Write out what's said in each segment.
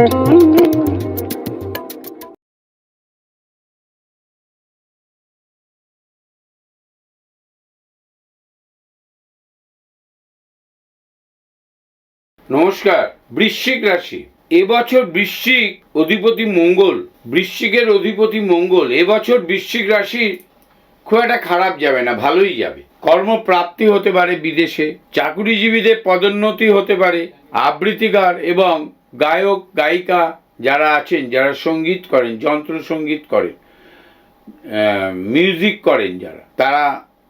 নমস্কার, বৃশ্চিক রাশি। এবছর বৃশ্চিক অধিপতি মঙ্গল, বৃশ্চিকের অধিপতি মঙ্গল, এবছর বৃশ্চিক রাশি খুব একটা খারাপ যাবে না, ভালোই যাবে। কর্মপ্রাপ্তি হতে পারে বিদেশে, চাকুরিজীবীদের পদোন্নতি হতে পারে, আবৃত্তিকার এবং গায়ক, গায়িকা যারা আছেন, যারা সংগীত করেন, যন্ত্র সংগীত করেন মিউজিক করেন যারা, তারা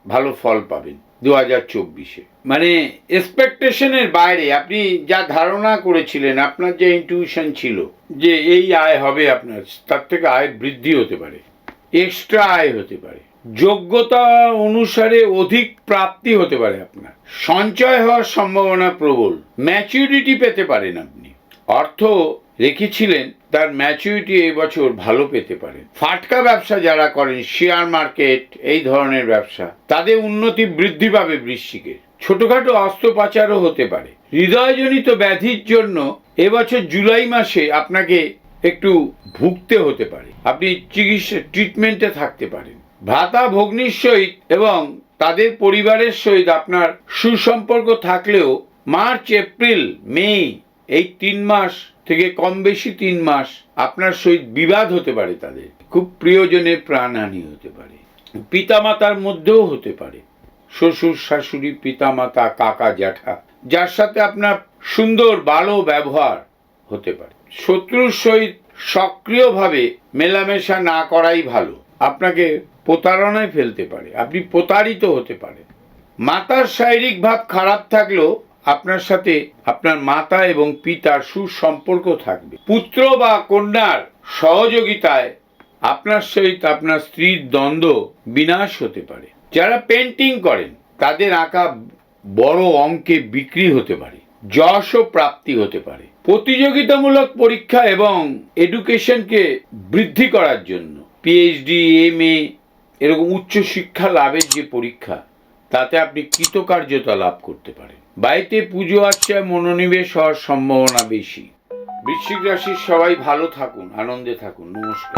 ভালো ফল পাবেন দু হাজার চব্বিশে। মানে এক্সপেকটেশনের বাইরে, আপনি যা ধারণা করেছিলেন, আপনার যে ইনটিউশন ছিল যে এই আয় হবে আপনার, তার থেকে আয় বৃদ্ধি হতে পারে এক্সট্রা আয় হতে পারে, যোগ্যতা অনুসারে অধিক প্রাপ্তি হতে পারে আপনার, সঞ্চয় হওয়ার সম্ভাবনা প্রবল ম্যাচুরিটি পেতে পারেন আপনি। অর্থ রেখেছিলেন, তার ম্যাচুরিটি এই বছর ভালো পেতে পারেন। ফাটকা ব্যবসা যারা করেন শেয়ার মার্কেট এই ধরনের ব্যবসা, তাদের উন্নতি বৃদ্ধি পাবে বৃশ্চিকের। ছোটখাটো অস্ত্রোপচারও হতে পারে। হৃদয়জনিত ব্যাধির জন্য এবছর জুলাই মাসে আপনাকে একটু ভুগতে হতে পারে। আপনি চিকিৎসা ট্রিটমেন্টে থাকতে পারেন। ভ্রাতা ভগ্নির সহিত এবং তাদের পরিবারের সহিত আপনার সুসম্পর্ক থাকলেও মার্চ, এপ্রিল, মে এই তিন মাস থেকে কম বেশি তিন মাস আপনার সহিত বিবাদ হতে পারে তাদের। খুব প্রিয়জনের প্রাণহানি হতে পারে। পিতামাতার মধ্যেও হতে পারে। শ্বশুর, শাশুড়ি, পিতামাতা, কাকা, জ্যাঠা, যার সাথে আপনার সুন্দর ভালো ব্যবহার হতে পারে। শত্রুর সহিত সক্রিয়ভাবে মেলামেশা না করাই ভালো। আপনাকে প্রতারণায় ফেলতে পারে। আপনি প্রতারিত হতে পারেন মাতার শারীরিক ভাব খারাপ থাকলেও আপনার সাথে আপনার মাতা এবং পিতার সুসম্পর্ক থাকবে। পুত্র বা কন্যার সহযোগিতায় আপনার সহিত আপনার স্ত্রীর দ্বন্দ্ব বিনাশ হতে পারে। যারা পেন্টিং করেন, তাদের আঁকা বড় অঙ্কে বিক্রি হতে পারে, যশও প্রাপ্তি হতে পারে। প্রতিযোগিতামূলক পরীক্ষা এবং এডুকেশনকে বৃদ্ধি করার জন্য পিএইচডি এম এ এরকম উচ্চশিক্ষা লাভের যে পরীক্ষা তাতে আপনি কৃতকার্যতা লাভ করতে পারেন। বাড়িতে পুজো আর্চায় মনোনিবেশ হওয়ার সম্ভাবনা বেশি। বৃশ্চিক রাশির সবাই ভালো থাকুন, আনন্দে থাকুন, নমস্কার।